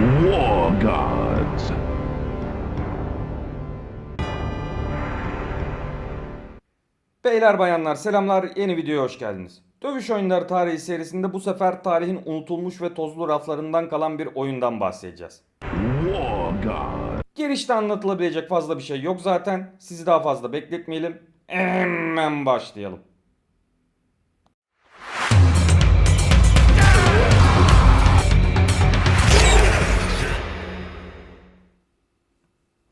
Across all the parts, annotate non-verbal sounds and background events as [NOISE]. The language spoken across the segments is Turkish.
War Gods. Beyler bayanlar selamlar yeni videoya hoş geldiniz. Dövüş oyunları tarihi serisinde bu sefer tarihin unutulmuş ve tozlu raflarından kalan bir oyundan bahsedeceğiz. War Gods. Girişte anlatılabilecek fazla bir şey yok zaten. Sizi daha fazla bekletmeyelim. Hemen başlayalım.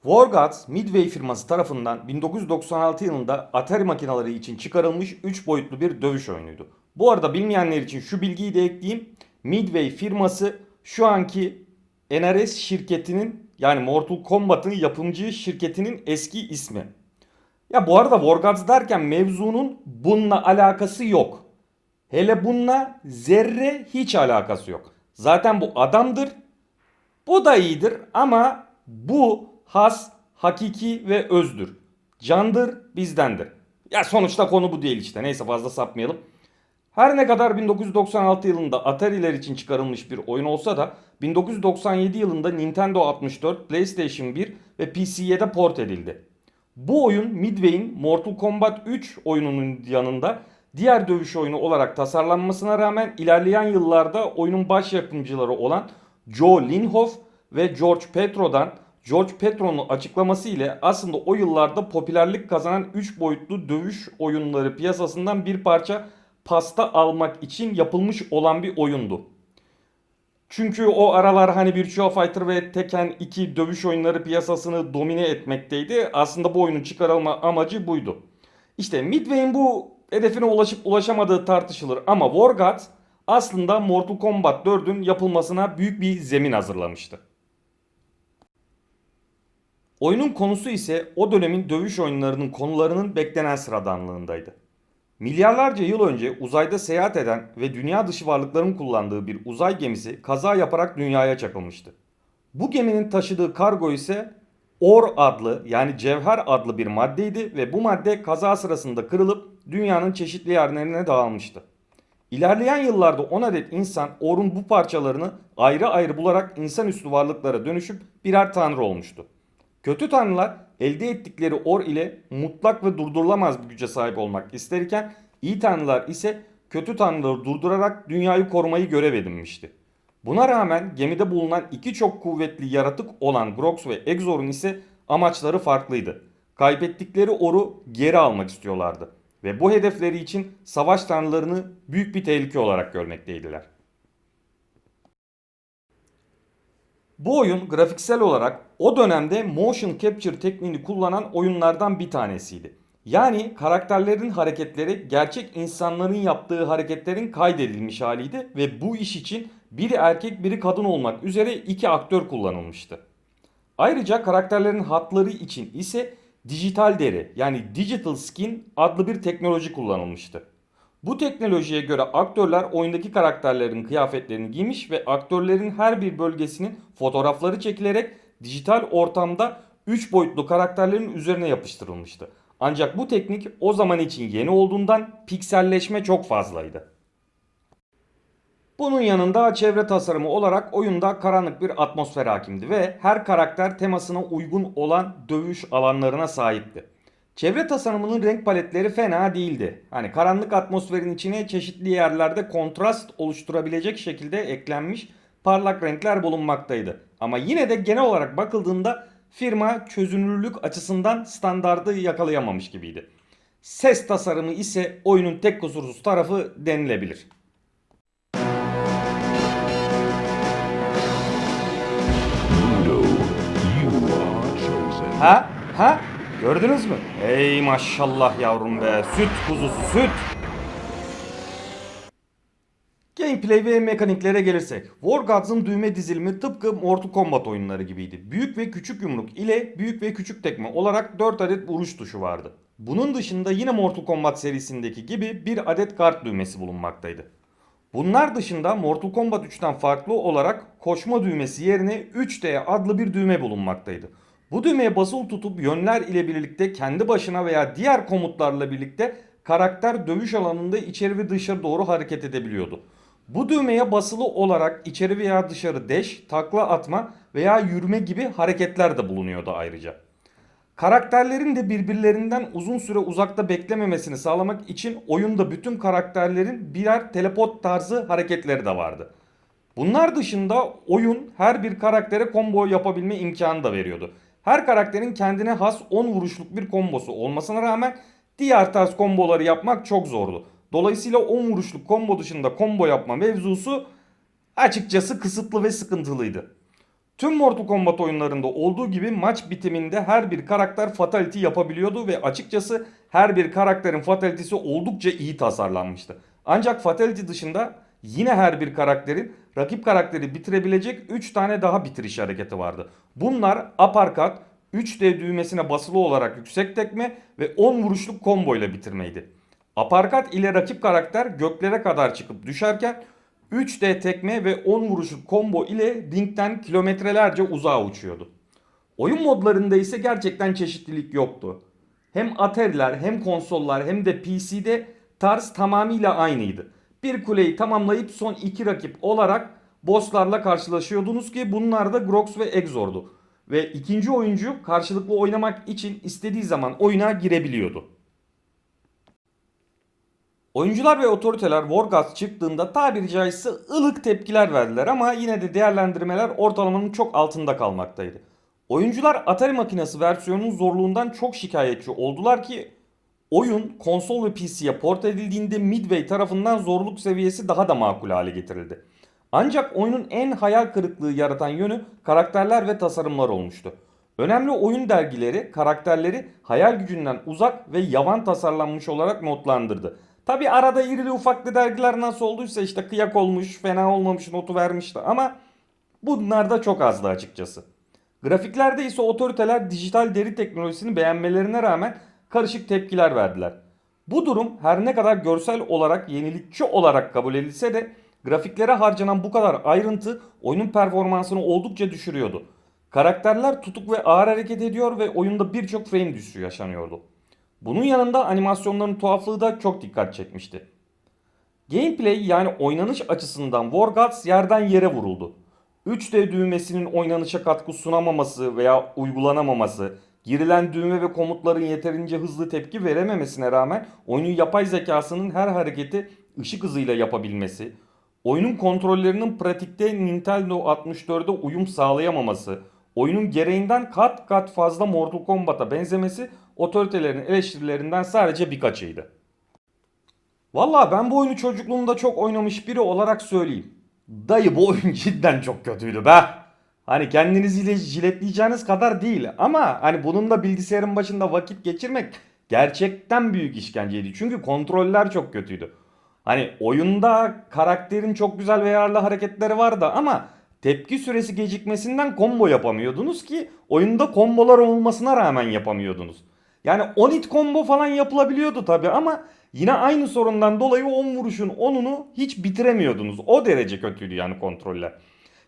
War Gods Midway firması tarafından 1996 yılında Atari makineleri için çıkarılmış 3 boyutlu bir dövüş oyunuydu. Bu arada bilmeyenler için şu bilgiyi de ekleyeyim. Midway firması şu anki NRS şirketinin yani Mortal Kombat'ın yapımcı şirketinin eski ismi. Ya bu arada War Gods derken mevzunun bununla alakası yok. Hele bununla zerre hiç alakası yok. Zaten bu adamdır. Bu da iyidir ama bu has, hakiki ve özdür. Candır, bizdendir. Ya sonuçta konu bu değil işte. Neyse fazla sapmayalım. Her ne kadar 1996 yılında Atari'ler için çıkarılmış bir oyun olsa da 1997 yılında Nintendo 64, PlayStation 1 ve PC'ye de port edildi. Bu oyun Midway'in Mortal Kombat 3 oyununun yanında diğer dövüş oyunu olarak tasarlanmasına rağmen ilerleyen yıllarda oyunun baş yapımcıları olan Joe Linhoff ve George Petro'dan George Petro'nun açıklaması ile aslında o yıllarda popülerlik kazanan 3 boyutlu dövüş oyunları piyasasından bir parça pasta almak için yapılmış olan bir oyundu. Çünkü o aralar hani Virtua Fighter ve Tekken 2 dövüş oyunları piyasasını domine etmekteydi. Aslında bu oyunun çıkarılma amacı buydu. İşte Midway'in bu hedefine ulaşıp ulaşamadığı tartışılır ama War Gods aslında Mortal Kombat 4'ün yapılmasına büyük bir zemin hazırlamıştı. Oyunun konusu ise o dönemin dövüş oyunlarının konularının beklenen sıradanlığındaydı. Milyarlarca yıl önce uzayda seyahat eden ve dünya dışı varlıkların kullandığı bir uzay gemisi kaza yaparak dünyaya çakılmıştı. Bu geminin taşıdığı kargo ise or adlı yani cevher adlı bir maddeydi ve bu madde kaza sırasında kırılıp dünyanın çeşitli yerlerine dağılmıştı. İlerleyen yıllarda 10 adet insan orun bu parçalarını ayrı ayrı bularak insanüstü varlıklara dönüşüp birer tanrı olmuştu. Kötü tanrılar elde ettikleri or ile mutlak ve durdurulamaz bir güce sahip olmak isterken iyi tanrılar ise kötü tanrıları durdurarak dünyayı korumayı görev edinmişti. Buna rağmen gemide bulunan iki çok kuvvetli yaratık olan Grox ve Exor'un ise amaçları farklıydı. Kaybettikleri oru geri almak istiyorlardı ve bu hedefleri için savaş tanrılarını büyük bir tehlike olarak görmekteydiler. Bu oyun grafiksel olarak o dönemde motion capture tekniğini kullanan oyunlardan bir tanesiydi. Yani karakterlerin hareketleri gerçek insanların yaptığı hareketlerin kaydedilmiş haliydi ve bu iş için biri erkek biri kadın olmak üzere iki aktör kullanılmıştı. Ayrıca karakterlerin hatları için ise dijital deri yani digital skin adlı bir teknoloji kullanılmıştı. Bu teknolojiye göre aktörler oyundaki karakterlerin kıyafetlerini giymiş ve aktörlerin her bir bölgesinin fotoğrafları çekilerek dijital ortamda 3 boyutlu karakterlerin üzerine yapıştırılmıştı. Ancak bu teknik o zaman için yeni olduğundan pikselleşme çok fazlaydı. Bunun yanında çevre tasarımı olarak oyunda karanlık bir atmosfer hakimdi ve her karakter temasına uygun olan dövüş alanlarına sahipti. Çevre tasarımının renk paletleri fena değildi. Hani karanlık atmosferin içine çeşitli yerlerde kontrast oluşturabilecek şekilde eklenmiş parlak renkler bulunmaktaydı. Ama yine de genel olarak bakıldığında firma çözünürlülük açısından standardı yakalayamamış gibiydi. Ses tasarımı ise oyunun tek kusursuz tarafı denilebilir. Ha? Ha? Gördünüz mü? Ey maşallah yavrum be. Süt kuzusu süt. Gameplay ve mekaniklere gelirsek. War Gods'ın düğme dizilimi tıpkı Mortal Kombat oyunları gibiydi. Büyük ve küçük yumruk ile büyük ve küçük tekme olarak 4 adet vuruş tuşu vardı. Bunun dışında yine Mortal Kombat serisindeki gibi bir adet kart düğmesi bulunmaktaydı. Bunlar dışında Mortal Kombat 3'ten farklı olarak koşma düğmesi yerine 3D adlı bir düğme bulunmaktaydı. Bu düğmeye basılı tutup yönler ile birlikte kendi başına veya diğer komutlarla birlikte karakter dövüş alanında içeri ve dışarı doğru hareket edebiliyordu. Bu düğmeye basılı olarak içeri veya dışarı deş, takla atma veya yürüme gibi hareketler de bulunuyordu ayrıca. Karakterlerin de birbirlerinden uzun süre uzakta beklememesini sağlamak için oyunda bütün karakterlerin birer teleport tarzı hareketleri de vardı. Bunlar dışında oyun her bir karaktere combo yapabilme imkanı da veriyordu. Her karakterin kendine has 10 vuruşluk bir kombosu olmasına rağmen diğer tarz komboları yapmak çok zordu. Dolayısıyla 10 vuruşluk combo dışında combo yapma mevzusu açıkçası kısıtlı ve sıkıntılıydı. Tüm Mortal Kombat oyunlarında olduğu gibi maç bitiminde her bir karakter fatality yapabiliyordu ve açıkçası her bir karakterin fatality'si oldukça iyi tasarlanmıştı. Ancak fatality dışında yine her bir karakterin rakip karakteri bitirebilecek 3 tane daha bitiriş hareketi vardı. Bunlar uppercut, 3D düğmesine basılı olarak yüksek tekme ve 10 vuruşluk combo ile bitirmeydi. Uppercut ile rakip karakter göklere kadar çıkıp düşerken 3D tekme ve 10 vuruşluk combo ile ringden kilometrelerce uzağa uçuyordu. Oyun modlarında ise gerçekten çeşitlilik yoktu. Hem Atari'ler hem konsollar hem de PC'de tarz tamamıyla aynıydı. Bir kuleyi tamamlayıp son iki rakip olarak bosslarla karşılaşıyordunuz ki bunlar da Grox ve Exor'du. Ve ikinci oyuncu karşılıklı oynamak için istediği zaman oyuna girebiliyordu. Oyuncular ve otoriteler Wargas çıktığında tabiri caizse ılık tepkiler verdiler ama yine de değerlendirmeler ortalamanın çok altında kalmaktaydı. Oyuncular Atari makinesi versiyonunun zorluğundan çok şikayetçi oldular ki oyun konsol ve PC'ye port edildiğinde Midway tarafından zorluk seviyesi daha da makul hale getirildi. Ancak oyunun en hayal kırıklığı yaratan yönü karakterler ve tasarımlar olmuştu. Önemli oyun dergileri karakterleri hayal gücünden uzak ve yavan tasarlanmış olarak notlandırdı. Tabi arada irili ufaklı dergiler nasıl olduysa işte kıyak olmuş, fena olmamış notu vermişti ama bunlar da çok azdı açıkçası. Grafiklerde ise otoriteler dijital deri teknolojisini beğenmelerine rağmen karışık tepkiler verdiler. Bu durum her ne kadar görsel olarak yenilikçi olarak kabul edilse de grafiklere harcanan bu kadar ayrıntı oyunun performansını oldukça düşürüyordu. Karakterler tutuk ve ağır hareket ediyor ve oyunda birçok frame düşüşü yaşanıyordu. Bunun yanında animasyonların tuhaflığı da çok dikkat çekmişti. Gameplay yani oynanış açısından War Gods yerden yere vuruldu. 3D düğmesinin oynanışa katkı sunamaması veya uygulanamaması, girilen düğme ve komutların yeterince hızlı tepki verememesine rağmen oyunun yapay zekasının her hareketi ışık hızıyla yapabilmesi, oyunun kontrollerinin pratikte Nintendo 64'e uyum sağlayamaması, oyunun gereğinden kat kat fazla Mortal Kombat'a benzemesi otoritelerin eleştirilerinden sadece birkaçıydı. Valla ben bu oyunu çocukluğumda çok oynamış biri olarak söyleyeyim. Dayı bu oyun [LAUGHS] cidden çok kötüydü be. Hani kendinizi jiletleyeceğiniz kadar değil ama hani bunun da bilgisayarın başında vakit geçirmek gerçekten büyük işkenceydi. Çünkü kontroller çok kötüydü. Hani oyunda karakterin çok güzel ve yararlı hareketleri vardı ama tepki süresi gecikmesinden combo yapamıyordunuz ki oyunda kombolar olmasına rağmen yapamıyordunuz. Yani 10 hit combo falan yapılabiliyordu tabi ama yine aynı sorundan dolayı 10 vuruşun 10'unu hiç bitiremiyordunuz. O derece kötüydü yani kontroller.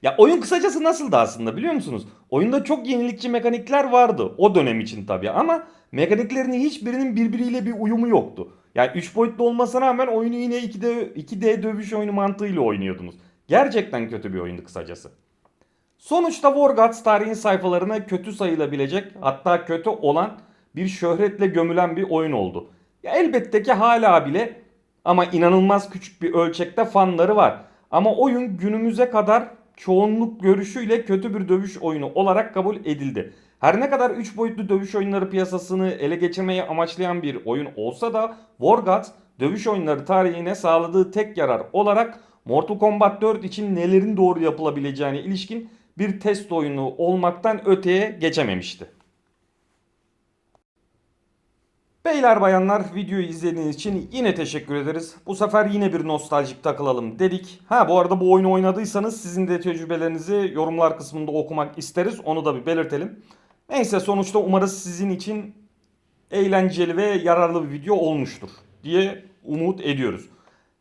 Ya oyun kısacası nasıldı aslında biliyor musunuz? Oyunda çok yenilikçi mekanikler vardı o dönem için tabi ama mekaniklerin hiçbirinin birbiriyle bir uyumu yoktu. Yani 3 boyutlu olmasına rağmen oyunu yine 2D, 2D dövüş oyunu mantığıyla oynuyordunuz. Gerçekten kötü bir oyundu kısacası. Sonuçta War tarihin sayfalarına kötü sayılabilecek hatta kötü olan bir şöhretle gömülen bir oyun oldu. Ya elbette ki hala bile ama inanılmaz küçük bir ölçekte fanları var. Ama oyun günümüze kadar çoğunluk görüşüyle kötü bir dövüş oyunu olarak kabul edildi. Her ne kadar 3 boyutlu dövüş oyunları piyasasını ele geçirmeyi amaçlayan bir oyun olsa da War Gods dövüş oyunları tarihine sağladığı tek yarar olarak Mortal Kombat 4 için nelerin doğru yapılabileceğine ilişkin bir test oyunu olmaktan öteye geçememişti. Beyler bayanlar videoyu izlediğiniz için yine teşekkür ederiz. Bu sefer yine bir nostaljik takılalım dedik. Ha bu arada bu oyunu oynadıysanız sizin de tecrübelerinizi yorumlar kısmında okumak isteriz. Onu da bir belirtelim. Neyse sonuçta umarız sizin için eğlenceli ve yararlı bir video olmuştur diye umut ediyoruz.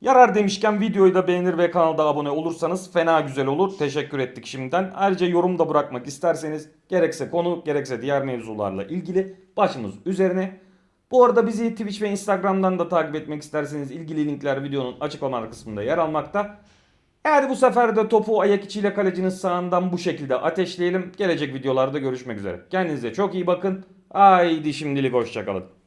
Yarar demişken videoyu da beğenir ve kanalda abone olursanız fena güzel olur. Teşekkür ettik şimdiden. Ayrıca yorum da bırakmak isterseniz gerekse konu gerekse diğer mevzularla ilgili başımız üzerine. Bu arada bizi Twitch ve Instagram'dan da takip etmek isterseniz ilgili linkler videonun açıklamalar kısmında yer almakta. E hadi bu sefer de topu ayak içiyle kalecinin sağından bu şekilde ateşleyelim. Gelecek videolarda görüşmek üzere. Kendinize çok iyi bakın. Haydi şimdilik hoşçakalın.